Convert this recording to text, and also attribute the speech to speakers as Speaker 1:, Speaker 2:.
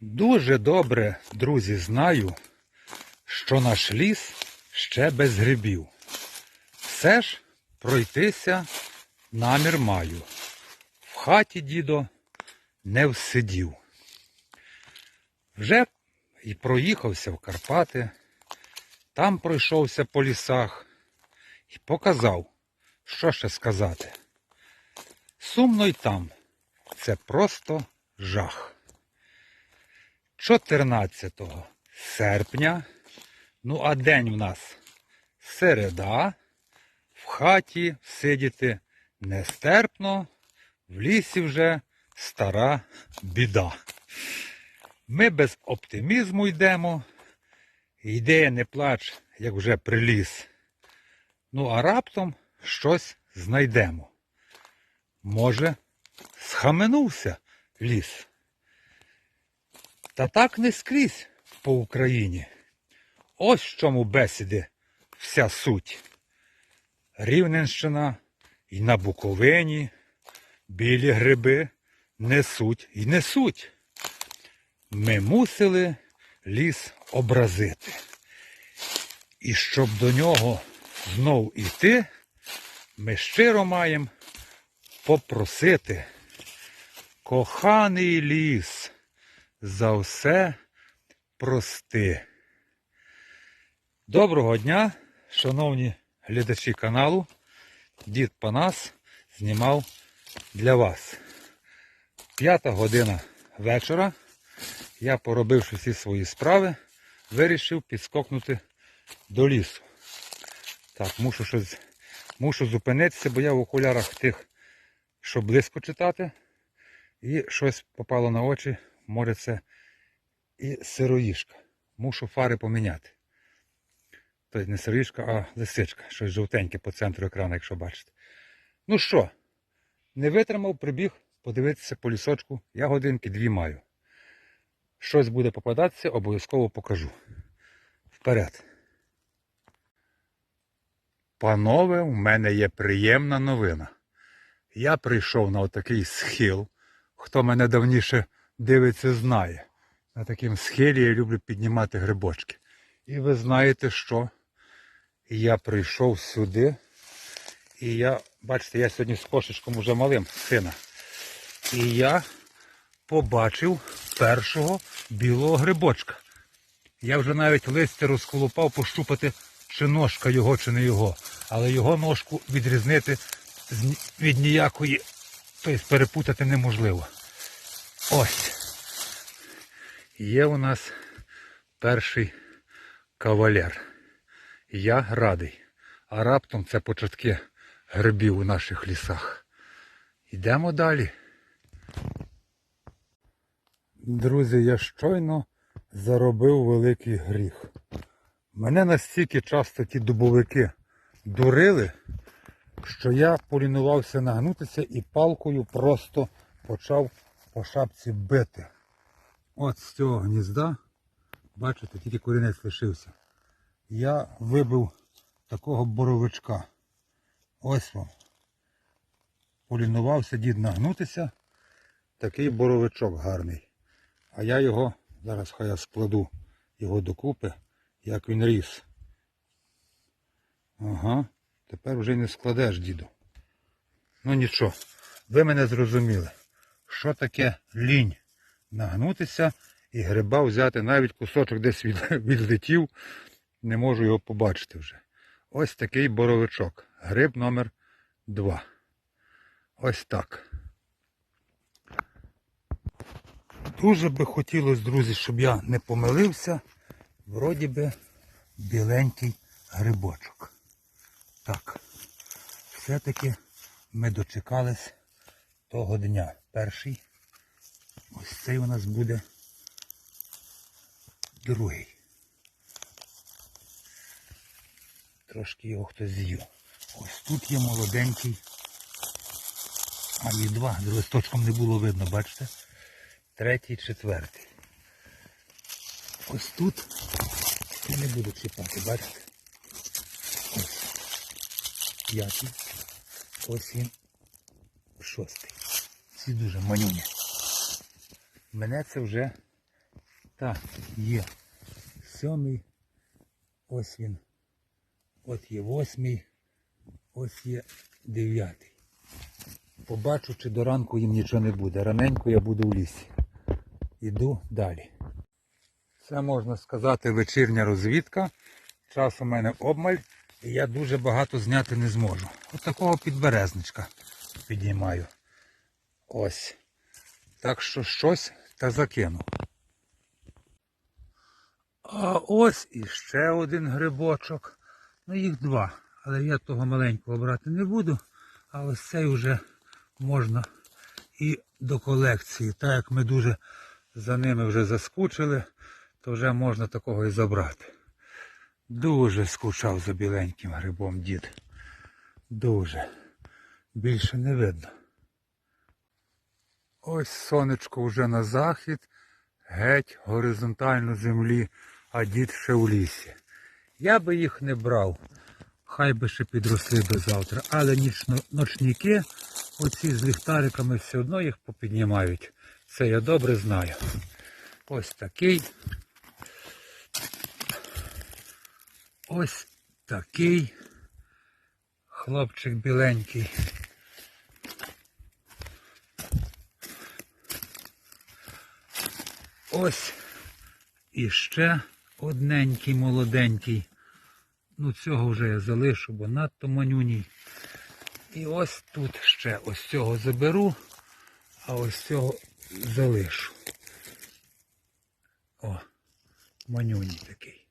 Speaker 1: Дуже добре, друзі, знаю, що наш ліс ще без грибів. Все ж пройтися намір маю. В хаті, дідо, не всидів. Вже і проїхався в Карпати, там пройшовся по лісах і показав, що ще сказати. Сумно й там. Це просто жах. 14 серпня, ну а день в нас середа, в хаті сидіти нестерпно, в лісі вже стара біда. Ми без оптимізму йдемо, йде не плач, як вже приліз. Ну а раптом щось знайдемо. Може, схаменувся ліс. Та так не скрізь по Україні. Ось в чому бесіди вся суть. Рівненщина і на Буковині білі гриби несуть і несуть. Ми мусили ліс образити. І щоб до нього знов іти, ми щиро маємо попросити. Коханий ліс, за все прости. Доброго дня, шановні глядачі каналу. Дід Панас знімав для вас. П'ята година вечора. Я, поробивши всі свої справи, вирішив підскокнути до лісу. Так, мушу щось, мушу зупинитися, бо я в окулярах тих, що близько читати. І щось попало на очі, може це і сироїшка. Мушу фари поміняти. Тобто не сироїшка, а лисичка. Щось жовтеньке по центру екрану, якщо бачите. Ну що, не витримав, прибіг подивитися по лісочку. Я годинки дві маю. Щось буде попадатися, обов'язково покажу. Вперед. Панове, у мене є приємна новина. Я прийшов на отакий схил. Хто мене давніше дивиться, знає. На такому схилі я люблю піднімати грибочки. І ви знаєте що? Я прийшов сюди. І я, бачите, я сьогодні з кошечком уже малим сина. І я побачив першого білого грибочка. Я вже навіть листя розколупав пощупати, чи ножка його, чи не його. Але його ножку відрізнити від ніякої, тобто перепутати неможливо. Ось. Є у нас перший кавалер. Я радий. А раптом це початки грибів у наших лісах. Йдемо далі. Друзі, я щойно заробив великий гріх. Мене настільки часто ті дубовики дурили, що я полінувався нагнутися і палкою просто почав по шапці бити. От з цього гнізда, бачите, тільки корінець лишився. Я вибив такого боровичка. Ось вам. Полінувався дід нагнутися. Такий боровичок гарний. А я його, зараз хай я складу його докупи, як він ріс. Ага, тепер вже не складеш, діду. Ну нічого, ви мене зрозуміли. Що таке лінь? Нагнутися і гриба взяти, навіть кусочок десь від, відлетів, не можу його побачити вже. Ось такий боровичок. Гриб номер 2. Ось так. Дуже би хотілося, друзі, щоб я не помилився. Вроді би біленький грибочок. Так. Все-таки ми дочекались того дня. Перший. Ось цей у нас буде другий. Трошки його хтось з'їв. Ось тут є молоденький. А їх два, з листочком не було видно, бачите? Третій, четвертий. Ось тут я не буду чіпати, бачите? Ось. П'ятий. Ось він. Шостий. Ці дуже манюні. Мене це вже Так, є. Сьомий. Ось він. От є восьмий. Ось є дев'ятий. Побачу, чи до ранку їм нічого не буде. Раненько я буду в лісі. Іду далі. Це можна сказати вечірня розвідка. Час у мене обмаль, і я дуже багато зняти не зможу. От такого підберезничка піднімаю. Ось. Так що щось та закину. А ось іще один грибочок. Ну їх два. Але я того маленького брати не буду. А ось цей вже можна і до колекції. Так як ми дуже за ними вже заскучили, то вже можна такого і забрати. Дуже скучав за біленьким грибом дід. Дуже. Більше не видно. Ось сонечко вже на захід, геть горизонтально землі, а дід ще у лісі. Я би їх не брав, хай би ще підросли до завтра, але нічно, ночники, оці з ліхтариками все одно їх попіднімають. Це я добре знаю. Ось такий. Ось такий хлопчик біленький. Ось іще одненький молоденький. Ну цього вже я залишу, бо надто манюній. І ось тут ще ось цього заберу, а ось цього залишу. О, манюній такий.